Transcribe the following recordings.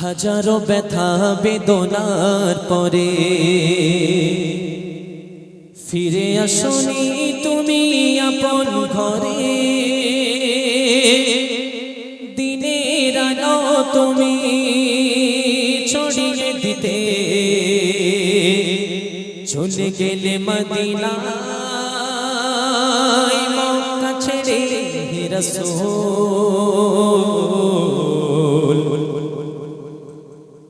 হাজারো ব্যথা বেদনার পরে। ফিরে আসনি তুমি আপন ঘরে। দিনের তুমি ছড়িয়ে দিতে। চলে গেলে মক্কা ছেড়ে হে রাসূল।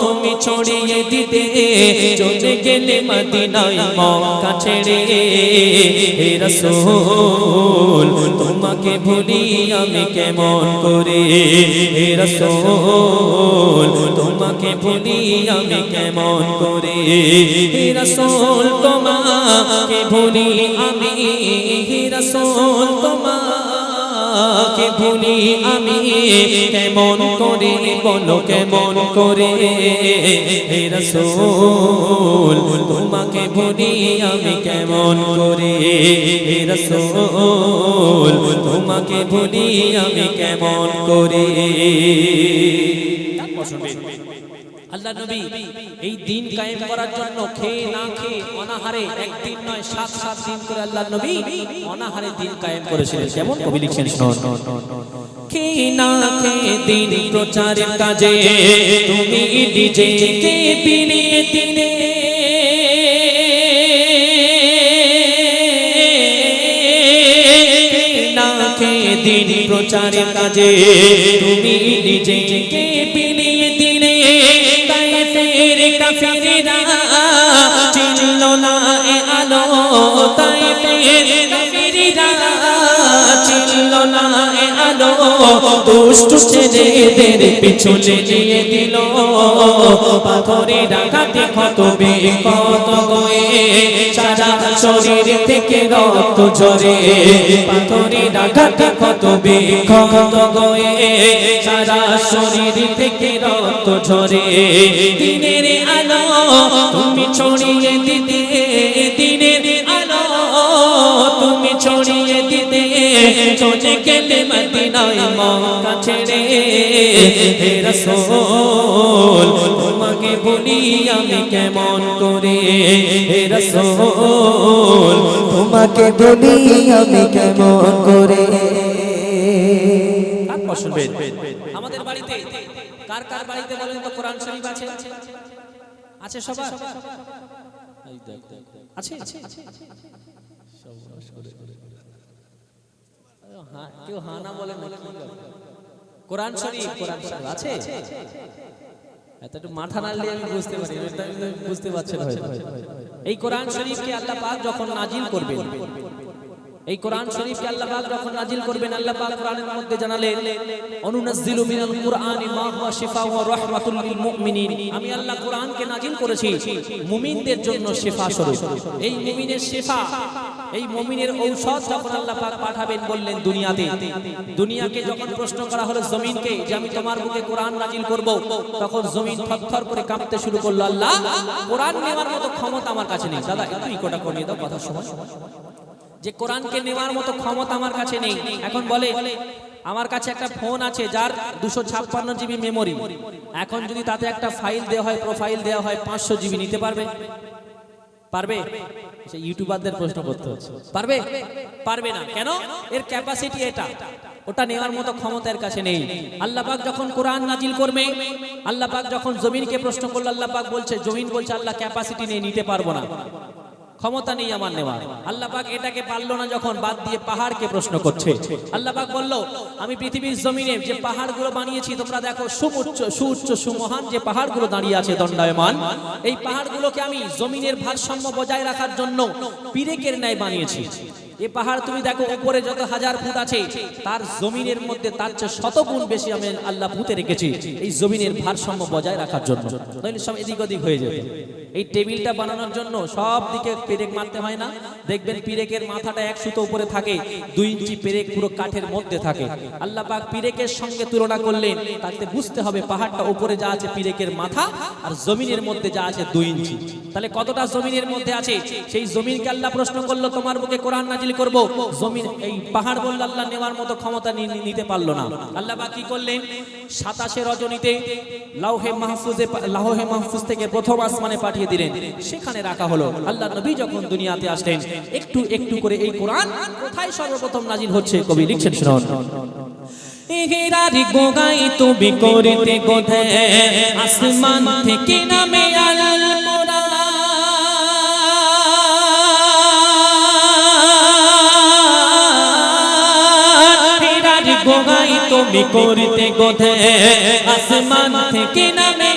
তুমি ছড়িয়ে দিতে। চলে গেলে মদিনায় মক্কা ছেড়ে। হে রাসূল, তোমাকে ভুলি আমি কেমন করে? হে রাসূল, তোমাকে ভুলি আমি কেমন করে? হে রাসূল, তোমাকে ভুলি আমি। হে রাসূল, তোমাকে ভুলি আমি কেমন করে? বলো কেমন করে? হে রাসূল, তোমাকে ভুলি আমি কেমন করে? হে রাসূল, তোমাকে ভুলি আমি কেমন করে? আল্লাহ নবী, এই দিন কায়েম করার জন্য খেয়ে না খেয়ে অনাহারে একদিন নয়, সাত সাত দিন করে আল্লাহ নবী অনাহারে দিন কায়েম করেছিলেন। কেমন কবি লিখছেন দিন প্রচারের কাজে তুমি নিজেকে বিলিয়ে দিলে না খেয়ে দিন প্রচারের কাজে তুমি নিজেকে বিলিয়ে ফের কাফিরেরা চিনল না এ আলো, তাই ফের কাফিরেরা চিনল না এ আলো, দুষ্ট ছেলেদের পিছনে নিয়ে দিল। পাথরে ডাকাতে কত বে গয়ে সারা শরীর থেকে রক্ত ঝরে। পাথরে ডাকাতে কত গয়ে সারা শরীর থেকে রক্ত ঝরে। দিনের আলো তুমি ছড়িয়ে দিতে, দিনের আলো তুমি ছড়িয়ে দিতে। চলে গেলে মদিনায় মক্কা ছেড়ে হে রাসূল, তোমাকে বলি আমি কেমন করে রাসূল, তোমাকে বলি আমি কেমন করে? আমাদের বাড়িতে কার কার বাড়িতে বলেন তো কোরআন শরীফ আছে? আছে সবার? আছে? না না? কোরআন শরীফ কোরআন শরীফ আছে? এত একটু মাথা নাড়লে আমি বুঝতে পারি, বুঝতে পারছেন হয়তো। এই কোরআন শরীফকে আল্লাহ পাক যখন নাজিল করবেন, এই কোরআন শরীফকে আল্লাহ পাক যখন নাজিল করবেন, আল্লাহ পাক কোরআনের মধ্যে জানালেন, অনুনাজ্জিলু মিনাল কুরআনি মা হুয়া শিফা ওয়া রাহমাতুল লিল মুমিনিন। আমি আল্লাহ কোরআনকে নাজিল করেছি মুমিনদের জন্য শিফা স্বরূপ। এই মুমিনের শিফা এই মুমিনের ঔষধ যখন আল্লাহ পাক পাঠাবেন বললেন দুনিয়াতে, দুনিয়াকে যখন প্রশ্ন করা হলো জমিনকে যে আমি তোমার মুখে কোরআন নাজিল করব, তখন জমিন থরথর করে কাঁপতে শুরু করল, আল্লাহ, কোরআন নেওয়ার মতো ক্ষমতা আমার কাছে নেই। দাদা, একটু ইকোটা কমিয়ে দাও কথা শোনো। যে কোরআনকে নেওয়ার মতো ক্ষমতা আমার কাছে নেই। এখন বলে, আমার কাছে একটা ফোন আছে যার দুশো ছাপ্পান্ন জিবি মেমোরি। এখন যদি তাতে একটা ফাইল দেওয়া হয় প্রোফাইল দেওয়া হয়, পাঁচশো জিবি নিতে পারবে? পারবে? সে ইউটিউবারদের প্রশ্ন করতে পারবে? পারবে না। কেন? এর ক্যাপাসিটি এটা। ওটা নেওয়ার মতো ক্ষমতার কাছে নেই। আল্লাহ পাক যখন কোরআন নাজিল করবে, আল্লাহ যখন জমিনকে প্রশ্ন করল, আল্লাহ বলছে, জমিন বলছে, আল্লাহ ক্যাপাসিটি নেই, নিতে পারব না। ক্ষমতা নেই আমার নেওয়ার। আল্লাহ পাক এটাকে পারল না যখন বাদ দিয়ে পাহাড়কে প্রশ্ন করছে। আল্লাহ পাক বলল, আমি পৃথিবীর জমিনে যে পাহাড়গুলো বানিয়েছি, তোমরা দেখো সুউচ্চ সুউচ্চ, সুমহান যে পাহাড়গুলো দাঁড়িয়ে আছে দণ্ডায়মান। এই পাহাড়গুলোকে আমি জমিনের ভারসাম্য বজায় রাখার জন্য পিরেকের ন্যায় বানিয়েছি। এ পাহাড় তুমি দেখো, উপরে যত হাজার ফুট আছে, তার জমিনের মধ্যে তার চেয়ে শত গুণ বেশি আমি আল্লাহ পুঁতে রেখেছি। এই জমিনের ভারসাম্য বজায় রাখার জন্য। নইলে সব এদিক ওদিক হয়ে যেত। এই টেবিলটা বানানোর জন্য সব দিকে পেরেক মারতে হয় না। দেখবেন পিরেকের মাথাটা এক সুতো উপরে থাকে, দুই ইঞ্চি পেরেক পুরো কাঠের মধ্যে থাকে। আল্লাহ পাক পিরেকের সঙ্গে তুলনা করলেন তাতে বুঝতে হবে পাহাড়টা উপরে যা আছে পিরেকের মাথা আর জমিনের মধ্যে যা আছে দুই ইঞ্চি। তাহলে কতটা জমিনের মধ্যে আছে? সেই জমিনকে আল্লাহ প্রশ্ন করল, তোমার বুকে কোরআন নাজিল করব? জমিন, এই পাহাড় বলল, আল্লাহ নেওয়ার মতো ক্ষমতা নিতে পারল না। আল্লাহ পাক কি করলেন? সাতাশে রজনীতে লাউহে মাহফুজে লাউহে মাহফুজ থেকে প্রথম আসমানে পাঠিয়ে দিলেন। সেখানে রাখা হলো। আল্লাহ নবী যখন দুনিয়াতে আসলেন, একটু একটু করে এই কোরআন কোথায় সর্বপ্রথম নাজিল হচ্ছে? কবি লিখছেন, শুনুন। তুমি করিতে আসমান থেকে নামে গোগাই তুমি করিতে গোধে, আসমান থেকে নামে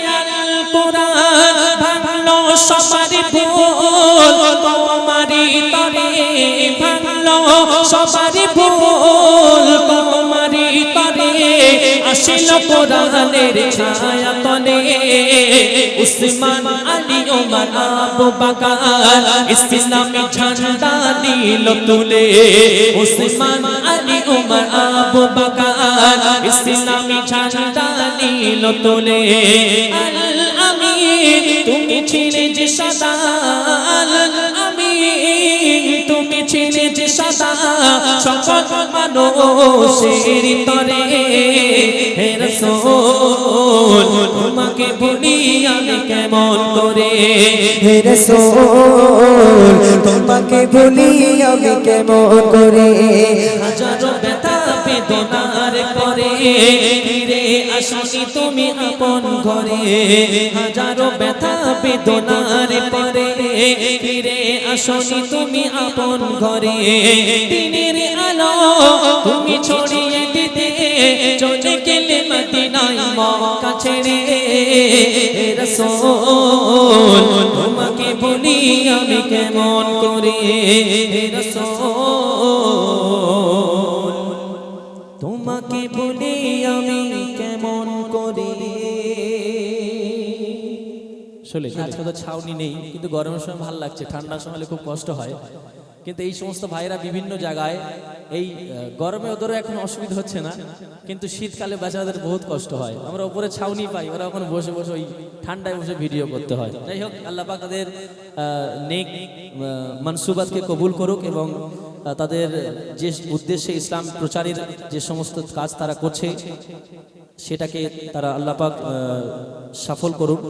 সবারই ভুল তোমারি তরে ভাঙলো সবারই ভুল আসিল কোরআনের ছায়া তলে উসমান আলী ওমর আবু বকর ইসলামী ঝান্ডা দিল তুলে উসমান আলী ওমর আবু বকর ইসলামী ঝান্ডা দিল তুলে আল আমিন তুমি ছিলে যে সদা সকল মানুষের তরে। হে রাসূল, তোমাকে বলি আমি কেমন করে? হে রসূল, তোমাকে আমি কেমন করে? ব্যথা বেদনার করে ফিরে আসনি তুমি আপন ঘরে। হাজারো ব্যথা বেদনার পরে ফিরে আসনি তুমি আপন ঘরে। দিনের আলো তুমি ছড়িয়ে দিতে, চলে গেলে মদিনায় মক্কা ছেড়ে রাসূল, তোমাকে বলি আমি কেমন করে? রাসূল চলে আজকে তো ছাউনি নেই কিন্তু গরমের সময় ভালো লাগছে ঠান্ডার সময় খুব কষ্ট হয়। কিন্তু এই সমস্ত ভাইরা বিভিন্ন জায়গায় এই গরমে ওদেরও এখন অসুবিধা হচ্ছে না কিন্তু শীতকালে বাচ্চাদের বহুত কষ্ট হয়। আমরা ওপরে ছাউনি পাই ওরা এখন বসে বসে ওই ঠান্ডায় বসে ভিডিও করতে হয়। যাই হোক আল্লাহপাক তাদের নেক আহ, মানসুবাতকে কবুল করুক এবং তাদের যে উদ্দেশ্যে ইসলাম প্রচারের যে সমস্ত কাজ তারা করছে সেটাকে তারা আল্লাহ পাক সফল করুক।